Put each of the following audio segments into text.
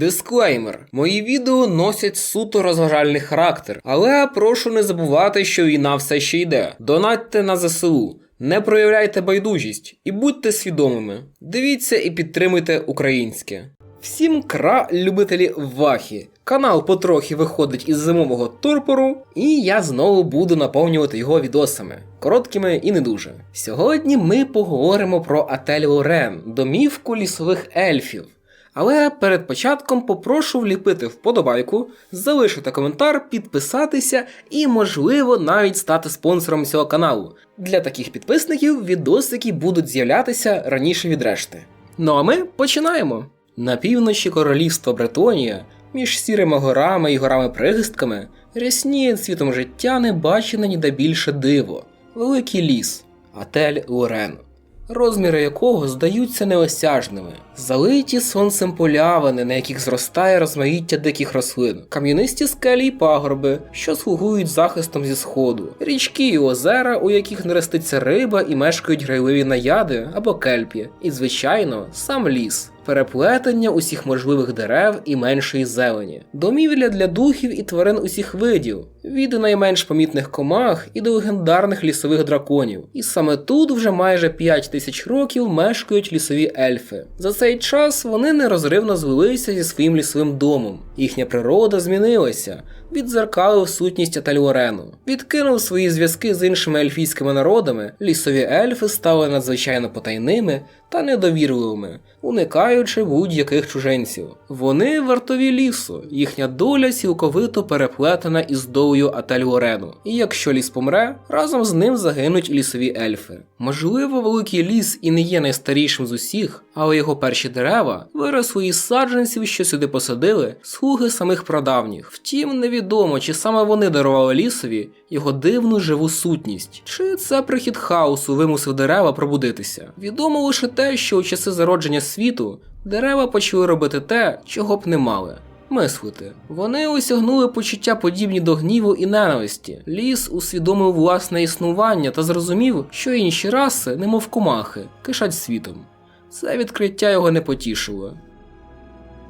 Дисклеймер: мої відео носять суто розважальний характер, але прошу не забувати, що війна все ще йде. Донатьте на ЗСУ. Не проявляйте байдужість і будьте свідомими. Дивіться і підтримуйте українське. Всім кра, любителі вахі. Канал потрохи виходить із зимового торпору, і я знову буду наповнювати його відосами, короткими і не дуже. Сьогодні ми поговоримо про Ателіо Рен, домівку лісових ельфів. Але перед початком попрошу вліпити вподобайку, залишити коментар, підписатися і, можливо, навіть стати спонсором цього каналу. Для таких підписників відосики будуть з'являтися раніше від решти. Ну а ми починаємо. На півночі королівства Бретонія, між сірими горами і горами-пригистками, рясніє цвітом життя небачене ніде більше диво, великий ліс, Атель Лорен розміри якого здаються неосяжними, залиті сонцем полявини, на яких зростає розмаїття диких рослин, кам'янисті скелі й пагорби, що слугують захистом зі сходу, річки і озера, у яких нереститься риба і мешкають грайливі наяди або кельпі, і, звичайно, сам ліс. Переплетення усіх можливих дерев і меншої зелені, домівля для духів і тварин усіх видів, від найменш помітних комах і до легендарних лісових драконів. І саме тут вже майже 5 тисяч років мешкають лісові ельфи. За цей час вони нерозривно звелися зі своїм лісовим домом. Їхня природа змінилася, відзеркалив сутність Аталюорену. Відкинув свої зв'язки з іншими ельфійськими народами, лісові ельфи стали надзвичайно потайними та недовірливими, уникаючи будь-яких чужинців. Вони вартові лісу, їхня доля цілковито переплетена із долею Ателюорену. І якщо ліс помре, разом з ним загинуть лісові ельфи. Можливо, великий ліс і не є найстарішим з усіх, але його перші дерева виросли із саджанців, що сюди посадили, слуги самих прадавніх. Втім, невідомо, чи саме вони дарували лісові його дивну живу сутність, чи це прихід хаосу вимусив дерева пробудитися. Відомо лише те, що у часи зародження світу дерева почали робити те, чого б не мали. Мислити. Вони осягнули почуття подібні до гніву і ненависті. Ліс усвідомив власне існування та зрозумів, що інші раси, немов комахи, кишать світом. Це відкриття його не потішило.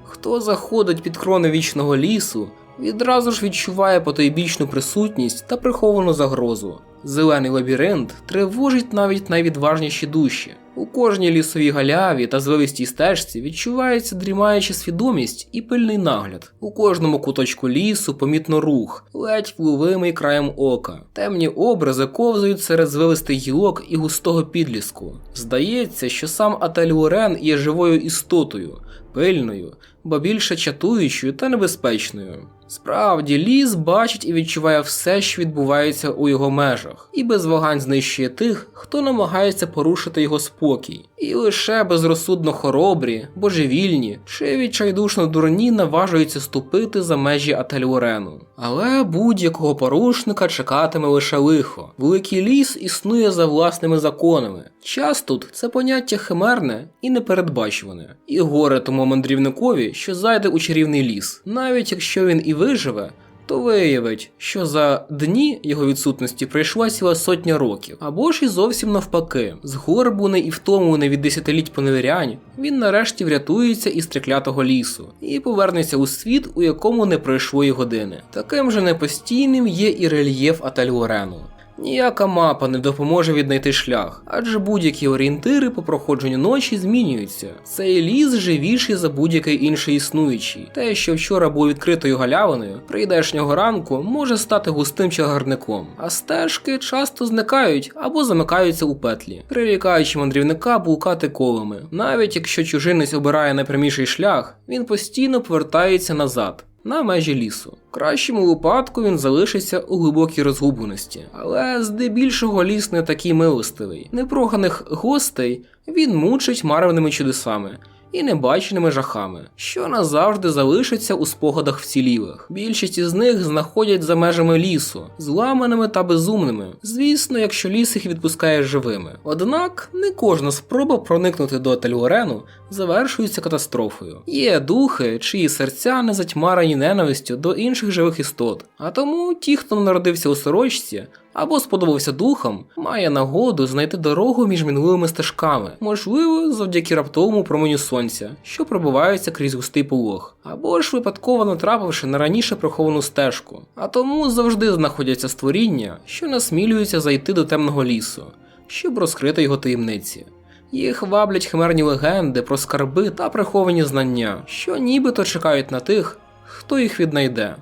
Хто заходить під крони вічного лісу, відразу ж відчуває потойбічну присутність та приховану загрозу. Зелений лабіринт тривожить навіть найвідважніші душі. У кожній лісовій галяві та звивистій стежці відчувається дрімаюча свідомість і пильний нагляд. У кожному куточку лісу помітно рух, ледь вловимий краєм ока. Темні образи ковзають серед звивистих гілок і густого підліску. Здається, що сам Ателюрен є живою істотою, пильною, бо більше чатуючою та небезпечною. Справді, ліс бачить і відчуває все, що відбувається у його межах, і без вагань знищує тих, хто намагається порушити його спокій. І лише безрозсудно хоробрі, божевільні чи відчайдушно дурні наважуються ступити за межі Ательурену. Але будь-якого порушника чекатиме лише лихо. Великий ліс існує за власними законами. Час тут це поняття химерне і непередбачуване. І горе тому мандрівникові, що зайде у чарівний ліс, навіть якщо він і виживе, то виявить, що за дні його відсутності пройшла ціла сотня років, або ж і зовсім навпаки, згорбуний і втомлений від десятиліть поневірянь, він нарешті врятується із треклятого лісу і повернеться у світ, у якому не пройшло й години. Таким же непостійним є і рельєф Атальорену. Ніяка мапа не допоможе віднайти шлях, адже будь-які орієнтири по проходженню ночі змінюються. Цей ліс живіший за будь-який інший існуючий. Те, що вчора було відкритою галявиною, прийдешнього ранку може стати густим чагарником, а стежки часто зникають або замикаються у петлі, прирікаючи мандрівника блукати колами. Навіть якщо чужинець обирає найпряміший шлях, він постійно повертається назад на межі лісу. В кращому випадку він залишиться у глибокій розгубленості, але здебільшого ліс не такий милостивий. Непроганих гостей він мучить маревними чудесами. І небаченими жахами, що назавжди залишаться у спогадах вцілілих. Більшість із них знаходять за межами лісу, зламаними та безумними, звісно, якщо ліс їх відпускає живими. Однак не кожна спроба проникнути до Тельгорену завершується катастрофою. Є духи, чиї серця не затьмарені ненавистю до інших живих істот. А тому ті, хто народився у сорочці, або сподобався духом, має нагоду знайти дорогу між мінливими стежками, можливо, завдяки раптовому променю сонця, що пробивається крізь густий полог, або ж випадково натрапивши на раніше приховану стежку. А тому завжди знаходяться створіння, що насмілюються зайти до темного лісу, щоб розкрити його таємниці. Їх ваблять химерні легенди про скарби та приховані знання, що нібито чекають на тих, хто їх віднайде.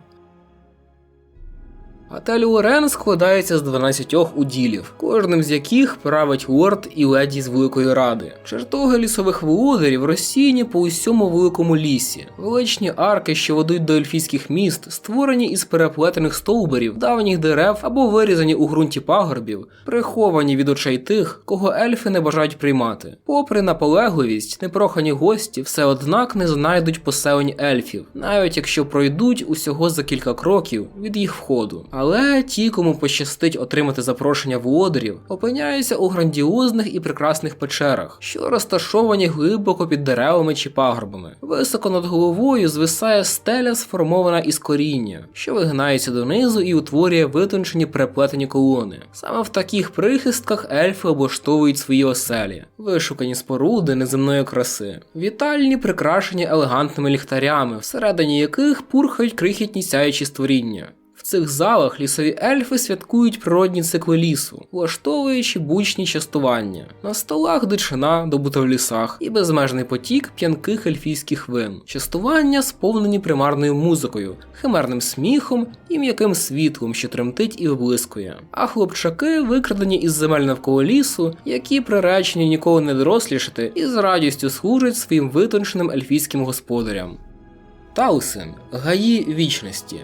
Атель Уорен складається з 12 уділів, кожним з яких править лорд і леді з Великої Ради. Чертоги лісових володарів розсіяні по усьому великому лісі. Величні арки, що ведуть до ельфійських міст, створені із переплетених стовбурів, давніх дерев або вирізані у ґрунті пагорбів, приховані від очей тих, кого ельфи не бажають приймати. Попри наполегливість, непрохані гості все однак не знайдуть поселень ельфів, навіть якщо пройдуть усього за кілька кроків від їх входу. Але ті, кому пощастить отримати запрошення володарів, опиняються у грандіозних і прекрасних печерах, що розташовані глибоко під деревами чи пагорбами. Високо над головою звисає стеля, сформована із коріння, що вигинається донизу і утворює витончені переплетені колони. Саме в таких прихистках ельфи облаштовують свої оселі, вишукані споруди неземної краси, вітальні прикрашені елегантними ліхтарями, всередині яких пурхають крихітні сяючі створіння. Цих залах лісові ельфи святкують природні цикли лісу, влаштовуючи бучні частування. На столах дичина, добута в лісах, і безмежний потік п'янких ельфійських вин. Частування сповнені примарною музикою, химерним сміхом і м'яким світлом, що тремтить і вблискує. А хлопчаки викрадені із земель навколо лісу, які приречені ніколи не дорослішати, і з радістю служать своїм витонченим ельфійським господарям. Таусин гаї вічності.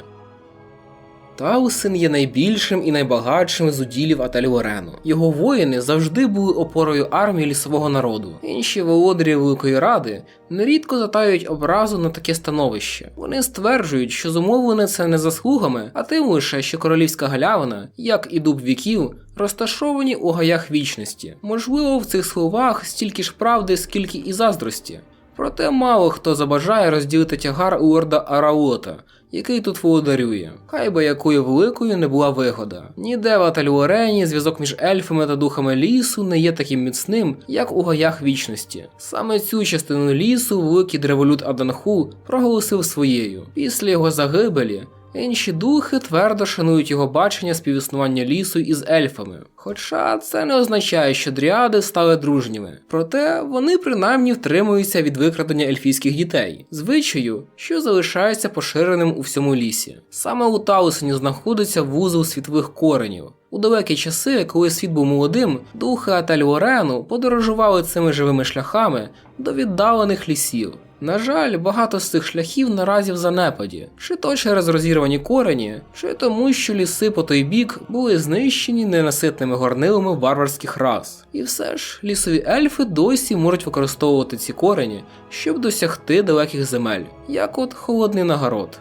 Таусин є найбільшим і найбагатшим з уділів Ателюорену. Його воїни завжди були опорою армії лісового народу. Інші володарі Великої Ради нерідко затають образу на таке становище. Вони стверджують, що зумовлене це не заслугами, а тим лише, що королівська галявина, як і дуб віків, розташовані у гаях вічності. Можливо, в цих словах стільки ж правди, скільки і заздрості. Проте мало хто забажає розділити тягар лорда Араота, який тут володарює. Хай би якою великою не була вигода. Ніде в Аталюорені зв'язок між ельфами та духами лісу не є таким міцним, як у гаях вічності. Саме цю частину лісу великий древолюд Аданху проголосив своєю. Після його загибелі Інші духи твердо шанують його бачення співіснування лісу із ельфами. Хоча це не означає, що дріади стали дружніми, проте вони принаймні втримуються від викрадення ельфійських дітей, звичаю, що залишається поширеним у всьому лісі. Саме у Таусені знаходиться вузол світових коренів. У далекі часи, коли світ був молодим, духи Аталіорену подорожували цими живими шляхами до віддалених лісів. На жаль, багато з цих шляхів наразі в занепаді, чи то через розірвані корені, чи тому, що ліси по той бік були знищені ненаситними горнилами варварських рас. І все ж лісові ельфи досі можуть використовувати ці корені, щоб досягти далеких земель, як от холодний нагород.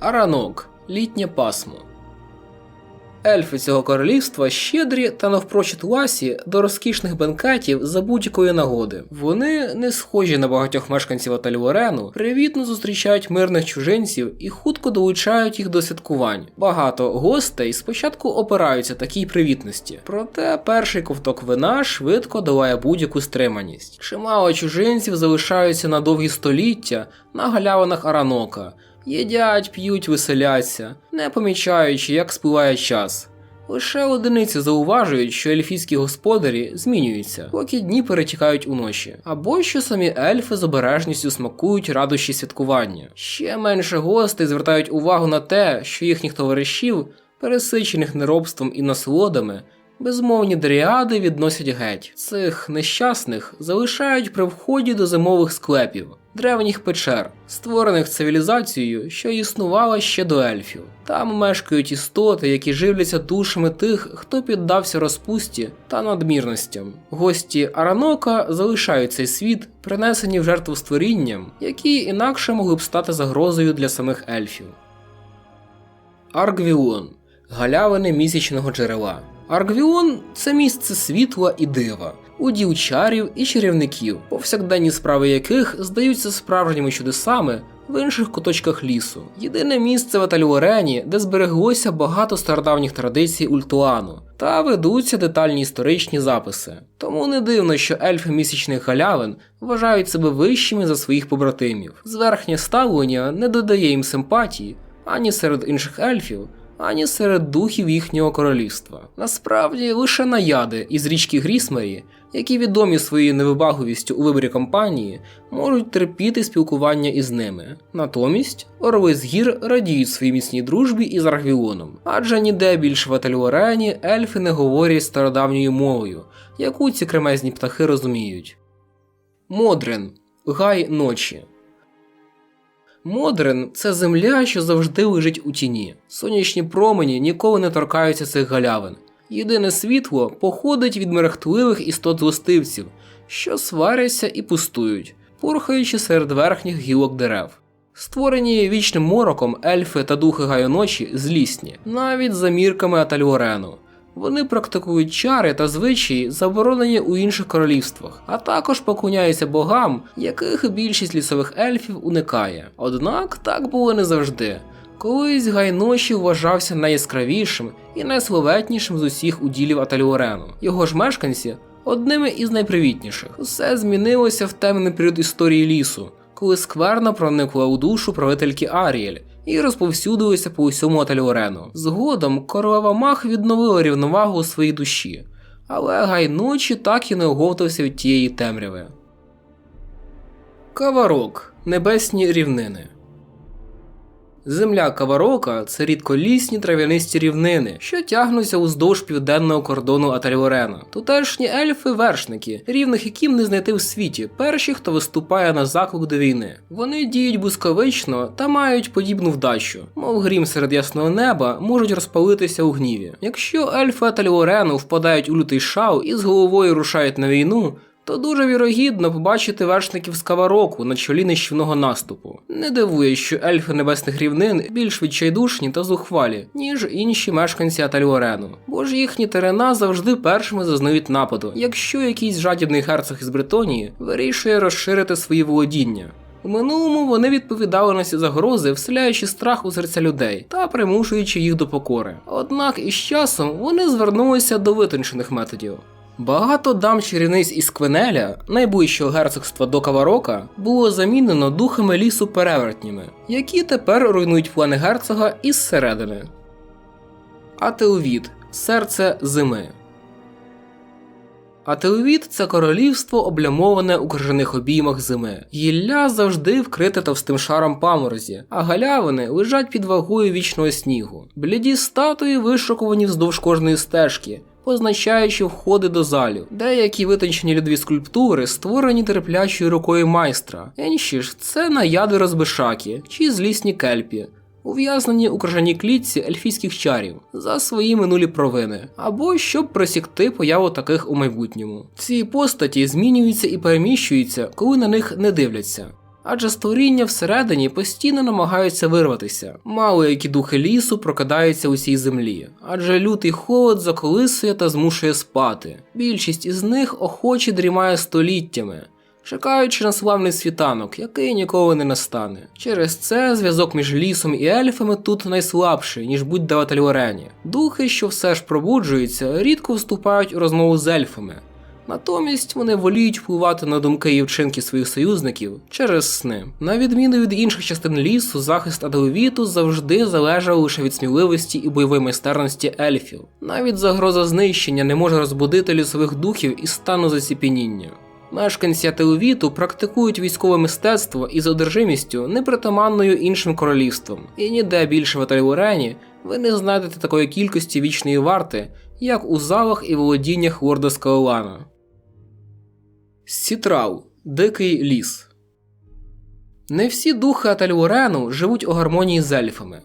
Аранок літнє пасмо. Ельфи цього королівства щедрі та навпрочуд ласі до розкішних бенкетів за будь-якої нагоди. Вони не схожі на багатьох мешканців Атальворену, привітно зустрічають мирних чужинців і хутко долучають їх до святкувань. Багато гостей спочатку опираються такій привітності, проте перший ковток вина швидко долає будь-яку стриманість. Чимало чужинців залишаються на довгі століття на галявинах Аранока. Їдять, п'ють, веселяться, не помічаючи, як спливає час. Лише одиниці зауважують, що ельфійські господарі змінюються, поки дні перетікають уночі, або що самі ельфи з обережністю смакують радощі святкування. Ще менше гостей звертають увагу на те, що їхніх товаришів, пересичених неробством і насолодами, безмовні дріади відносять геть. Цих нещасних залишають при вході до зимових склепів, древніх печер, створених цивілізацією, що існувала ще до ельфів. Там мешкають істоти, які живляться душами тих, хто піддався розпусті та надмірностям. Гості Аранока залишають цей світ, принесені в жертву створінням, які інакше могли б стати загрозою для самих ельфів. Аргвіон галявини місячного джерела. Аргвіон це місце світла і дива, уділ чарів і чарівників, повсякденні справи яких здаються справжніми чудесами в інших куточках лісу. Єдине місце в Аталюорені, де збереглося багато стародавніх традицій Ультуану, та ведуться детальні історичні записи. Тому не дивно, що ельфи місячних галявин вважають себе вищими за своїх побратимів. Зверхнє ставлення не додає їм симпатії ані серед інших ельфів, ані серед духів їхнього королівства. Насправді лише наяди із річки Грісмері, які відомі своєю невибагливістю у виборі компанії, можуть терпіти спілкування із ними. Натомість орли з гір радіють своїй міцній дружбі із Аргвілоном, адже ніде більше в Ателюорені ельфи не говорять стародавньою мовою, яку ці кремезні птахи розуміють. Модрин Гай ночі. Модрин це земля, що завжди лежить у тіні. Сонячні промені ніколи не торкаються цих галявин. Єдине світло походить від мерехтливих істот злостивців, що сваряться і пустують, порхаючи серед верхніх гілок дерев. Створені вічним мороком ельфи та духи гайоночі злісні, навіть за мірками Аталюорену. Вони практикують чари та звичаї, заборонені у інших королівствах, а також поклоняються богам, яких більшість лісових ельфів уникає. Однак так було не завжди. Колись Гайноші вважався найяскравішим і найславетнішим з усіх уділів Аталіорену. Його ж мешканці одними із найпривітніших. Все змінилося в темний період історії лісу, коли скверна проникла у душу правительки Аріель і розповсюдилися по усьому Аталіорену. Згодом королева Мах відновила рівновагу у своїй душі, але Гайночі так і не оговтався від тієї темряви. Каварок Небесні рівнини. Земля Каварока це рідколісні трав'янисті рівнини, що тягнуться уздовж південного кордону Аталіорена. Тутешні ельфи вершники, рівних яким не знайти в світі, перші, хто виступає на заклик до війни. Вони діють блискавично та мають подібну вдачу, мов грім серед ясного неба, можуть розпалитися у гніві. Якщо ельфи Аталіорену впадають у лютий шал і з головою рушають на війну то дуже вірогідно побачити вершників Скавароку на чолі нищівного наступу. Не дивує, що ельфи небесних рівнин більш відчайдушні та зухвалі, ніж інші мешканці Аталіорену, бо ж їхні терена завжди першими зазнають нападу, якщо якийсь жадібний герцог із Бретонії вирішує розширити свої володіння. У минулому вони відповідали на ці загрози, вселяючи страх у серця людей та примушуючи їх до покори. Однак із часом вони звернулися до витончених методів. Багато дам чарівниць із Квенеля, найближчого герцогства до Каварока, було замінено духами лісу перевертнями, які тепер руйнують плани герцога із середини. Атеовід серце зими. Атеовід це королівство, облямоване у крижаних обіймах зими. Гілля завжди вкрите товстим шаром паморозі, а галявини лежать під вагою вічного снігу. Бліді статуї вишукувані вздовж кожної стежки, позначаючи входи до залів. Деякі витончені льодові скульптури створені терплячою рукою майстра, інші ж це наяди розбишаки чи злісні кельпі. Ув'язнені у крижаній клітці ельфійських чарів за свої минулі провини, або щоб просікти появу таких у майбутньому. Ці постаті змінюються і переміщуються, коли на них не дивляться адже створіння всередині постійно намагаються вирватися. Мало які духи лісу прокидаються у цій землі, адже лютий холод заколисує та змушує спати. Більшість із них охоче дрімає століттями. Чекаючи на славний світанок, який ніколи не настане. Через це зв'язок між лісом і ельфами тут найслабший, ніж будь-де в. Духи, що все ж пробуджуються, рідко вступають у розмову з ельфами, Натомість вони воліють впливати на думки і вчинки своїх союзників через сни. На відміну від інших частин лісу, захист Аделовіту завжди залежав лише від сміливості і бойової майстерності ельфів. Навіть загроза знищення не може розбудити лісових духів із стану заціпеніння. Мешканці Ателовіту практикують військове мистецтво із одержимістю, непритаманною іншим королівством, і ніде більше в Аталіурені ви не знайдете такої кількості вічної варти, як у залах і володіннях Лорда Скалана. Сітрау Дикий ліс. Не всі духи Атальворену живуть у гармонії з ельфами.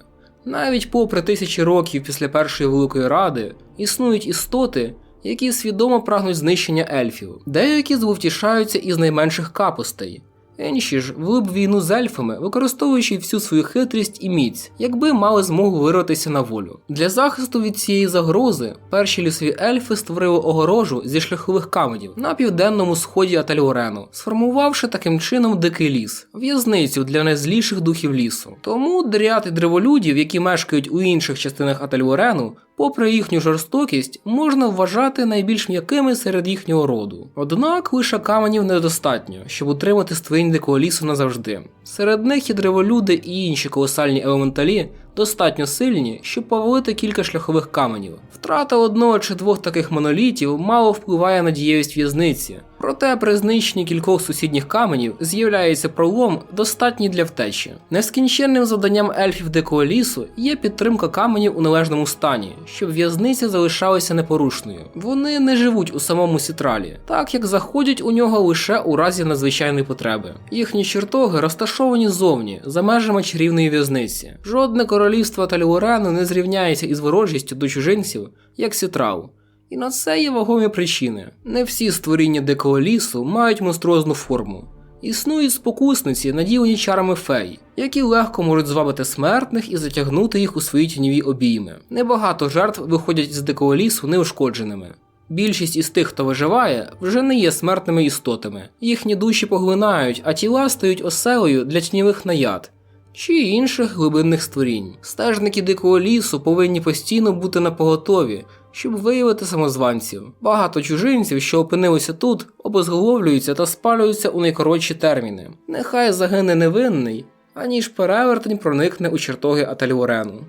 Навіть попри тисячі років після Першої Великої Ради існують істоти, які свідомо прагнуть знищення ельфів. Деякі звовтішаються із найменших капостей, Інші ж вели війну з ельфами, використовуючи всю свою хитрість і міць, якби мали змогу вирватися на волю. Для захисту від цієї загрози перші лісові ельфи створили огорожу зі шляхових каменів на південному сході Аталіорену, сформувавши таким чином дикий ліс, в'язницю для найзліших духів лісу. Тому дряд і древолюдів, які мешкають у інших частинах Аталіорену, попри їхню жорстокість, можна вважати найбільш м'якими серед їхнього роду. Однак лише каменів недостатньо, щоб утримати створінь дикого лісу назавжди. Серед них і древолюди і інші колосальні елементалі достатньо сильні, щоб повалити кілька шляхових каменів. Втрата одного чи двох таких монолітів мало впливає на дієвість в'язниці. Проте при знищенні кількох сусідніх каменів з'являється пролом, достатній для втечі. Нескінченним завданням ельфів дикого лісу є підтримка каменів у належному стані, щоб в'язниця залишалася непорушною. Вони не живуть у самому сітралі, так як заходять у нього лише у разі надзвичайної потреби. Їхні чертоги розташовані зовні, за межами чарівної в'язниці. Жодне королівство Таліурену не зрівняється із ворожістю до чужинців, як сітрал. І на це є вагомі причини. Не всі створіння дикого лісу мають монструозну форму. Існують спокусниці, наділені чарами фей, які легко можуть звабити смертних і затягнути їх у свої тіньові обійми. Небагато жертв виходять з дикого лісу неушкодженими. Більшість із тих, хто виживає, вже не є смертними істотами. Їхні душі поглинають, а тіла стають оселею для тіньових наяд чи інших глибинних створінь. Стежники дикого лісу повинні постійно бути на поготові, щоб виявити самозванців. Багато чужинців, що опинилися тут, обезголовлюються та спалюються у найкоротші терміни. Нехай загине невинний, аніж перевертень проникне у чертоги Аталіорену.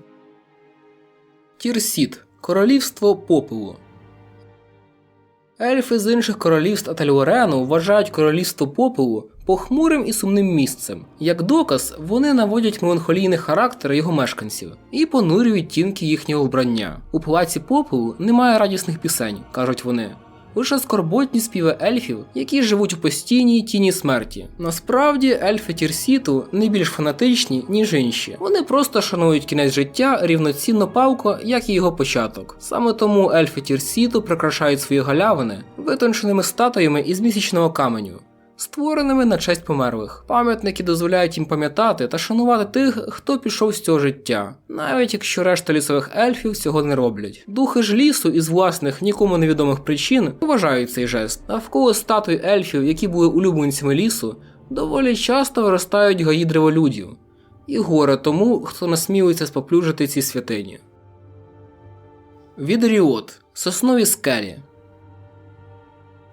Тірсіт королівство попелу. Ельфи з інших королівств Аталіорену вважають королівство попелу похмурим і сумним місцем. Як доказ, вони наводять меланхолійний характер його мешканців і понурюють тінки їхнього вбрання. У палаці попелу немає радісних пісень, кажуть вони. Лише скорботні співи ельфів, які живуть у постійній тіні смерті. Насправді, ельфи Тірсіту не більш фанатичні, ніж інші. Вони просто шанують кінець життя рівноцінно палко, як і його початок. Саме тому ельфи Тірсіту прикрашають свої галявини витонченими статуями із місячного каменю створеними на честь померлих. Пам'ятники дозволяють їм пам'ятати та шанувати тих, хто пішов з цього життя, навіть якщо решта лісових ельфів цього не роблять. Духи ж лісу із власних нікому невідомих причин вважають цей жест. Навколо статуй ельфів, які були улюбленцями лісу, доволі часто виростають гаї древолюдів. І горе тому, хто насмілиться споплюжити ці святині. Відріот соснові скелі.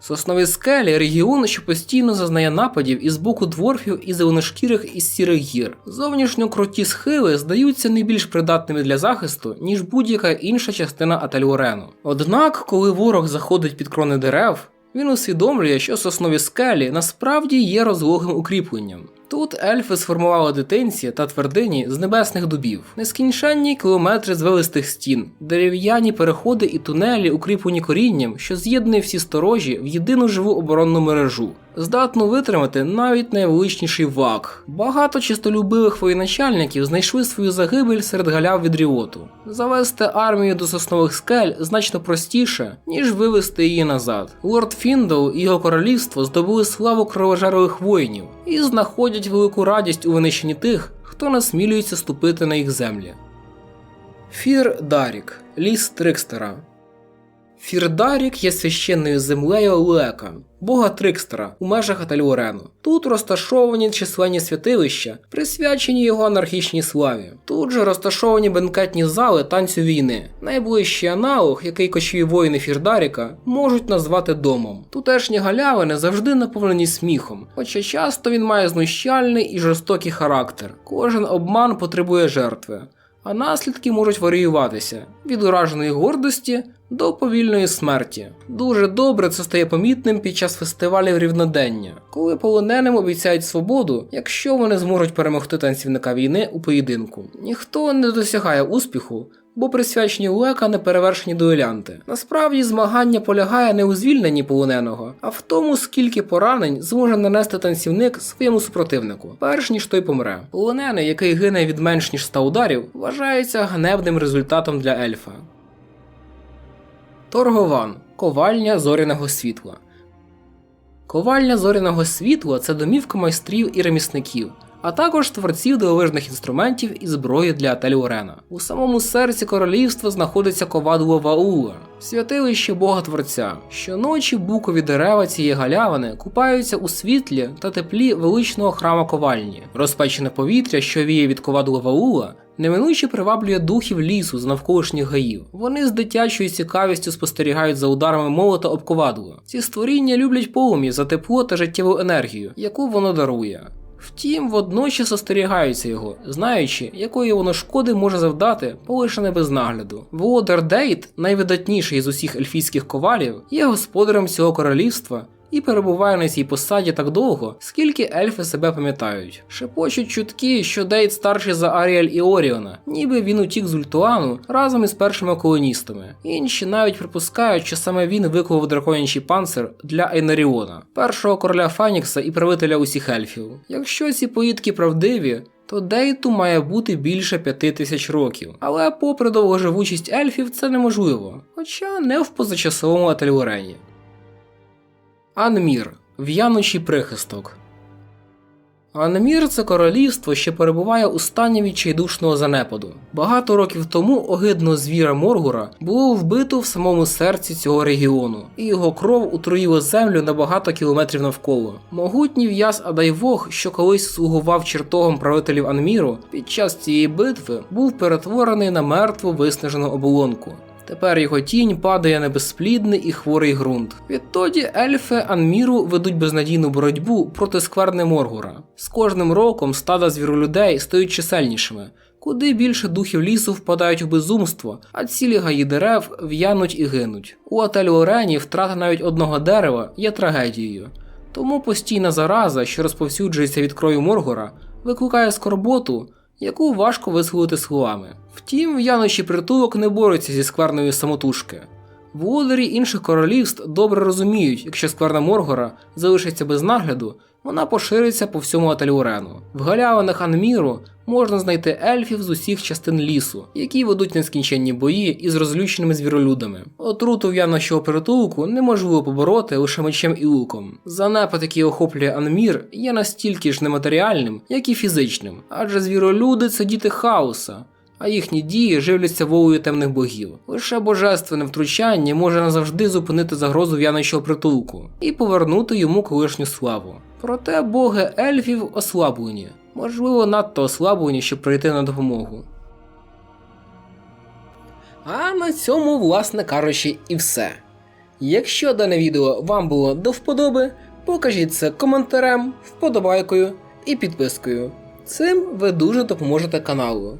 Соснові скелі регіон, що постійно зазнає нападів із боку дворфів і зеленошкірих із сірих гір. Зовнішньо круті схили здаються не більш придатними для захисту, ніж будь-яка інша частина Аталіорену. Однак, коли ворог заходить під крони дерев, він усвідомлює, що соснові скелі насправді є розлогим укріпленням. Тут ельфи сформували дитинці та твердині з небесних дубів, нескінченні кілометри звелистих стін, дерев'яні переходи і тунелі, укріплені корінням, що з'єднує всі сторожі в єдину живу оборонну мережу, здатну витримати навіть найвеличніший вак. Багато чистолюбивих воєначальників знайшли свою загибель серед галяв від ріоту. Завести армію до соснових скель значно простіше, ніж вивести її назад. Лорд Фіндоу і його королівство здобули славу кровожерливих воїнів і знаходять велику радість у винищенні тих, хто насмілюється ступити на їх землі. Фір Дарік, ліс Трикстера. Фірдарік є священною землею Лека, бога Трикстера у межах Аталіорену. Тут розташовані численні святилища, присвячені його анархічній славі. Тут же розташовані бенкетні зали танцю війни. Найближчий аналог, який кочові воїни Фірдаріка можуть назвати домом. Тутешні галявини завжди наповнені сміхом, хоча часто він має знущальний і жорстокий характер. Кожен обман потребує жертви. А наслідки можуть варіюватися від ураженої гордості до повільної смерті. Дуже добре це стає помітним під час фестивалів рівнодення, коли полоненим обіцяють свободу, якщо вони зможуть перемогти танцівника війни у поєдинку. Ніхто не досягає успіху. Бо присвячені Лека неперевершені дуелянти. Насправді змагання полягає не у звільненні полоненого, а в тому, скільки поранень зможе нанести танцівник своєму супротивнику, перш ніж той помре. Полонений, який гине від менш ніж 100 ударів, вважається ганебним результатом для ельфа. Торгован ковальня зоряного світла. Ковальня зоряного світла це домівка майстрів і ремісників, а також творців дивовижних інструментів і зброї для Теліорена. У самому серці королівства знаходиться ковадло Ваула, святилище Бога Творця. Щоночі букові дерева цієї галявини купаються у світлі та теплі величного храма ковальні. Розпечене повітря, що віє від ковадла Ваула, неминуче приваблює духів лісу з навколишніх гаїв. Вони з дитячою цікавістю спостерігають за ударами молота об ковадло. Ці створіння люблять полум'я за тепло та життєву енергію, яку воно дарує. Втім, водночас остерігаються його, знаючи, якої воно шкоди може завдати, полишене без нагляду. Володар Дейт, найвидатніший з усіх ельфійських ковалів, є господарем цього королівства і перебуває на цій посаді так довго, скільки ельфи себе пам'ятають. Шепочуть чутки, що Дейт старший за Аріель і Оріона, ніби він утік з Ультуану разом із першими колоністами. Інші навіть припускають, що саме він виклав драконячий панцир для Ейнаріона, першого короля Фанікса і правителя усіх ельфів. Якщо ці поїдки правдиві, то Дейту має бути більше п'яти тисяч років. Але попри довгоживучість ельфів, це неможливо, хоча не в позачасовому Ательорені. Анмір в'янучий прихисток. Анмір це королівство, що перебуває у стані відчайдушного занепаду. Багато років тому огидного звіра Моргура було вбито в самому серці цього регіону, і його кров утруїла землю на багато кілометрів навколо. Могутній в'яз Адайвог, що колись слугував чертогом правителів Анміру, під час цієї битви був перетворений на мертву виснажену оболонку. Тепер його тінь падає на безплідний і хворий ґрунт. Відтоді ельфи Анміру ведуть безнадійну боротьбу проти скверни Моргура. З кожним роком стада звіролюдей стають чисельнішими. Куди більше духів лісу впадають у безумство, а цілі гаї дерев в'януть і гинуть. У Ателіорені втрата навіть одного дерева є трагедією. Тому постійна зараза, що розповсюджується від крою Моргора, викликає скорботу, яку важко висловити словами. Втім, в'янощий притулок не бореться зі скверною самотужки. Володарі інших королівств добре розуміють, якщо скверна Моргора залишиться без нагляду, вона пошириться по всьому Ателіорену. В галявинах Анміру можна знайти ельфів з усіх частин лісу, які ведуть нескінченні бої із розлюченими звіролюдами. Отруту в'янощого притулку неможливо побороти лише мечем і луком. Занепад, який охоплює Анмір, є настільки ж нематеріальним, як і фізичним, адже звіролюди це діти хаоса а їхні дії живляться волею темних богів. Лише божественне втручання може назавжди зупинити загрозу в'яночого притулку і повернути йому колишню славу. Проте боги ельфів ослаблені, можливо, надто ослаблені, щоб прийти на допомогу. А на цьому, власне кажучи, і все. Якщо дане відео вам було до вподоби, покажіть це коментарем, вподобайкою і підпискою. Цим ви дуже допоможете каналу.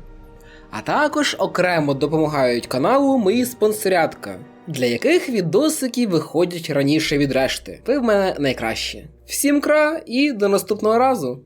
А також окремо допомагають каналу мої спонсорятка, для яких відосики виходять раніше від решти. Ви в мене найкраще. Всім кра і до наступного разу!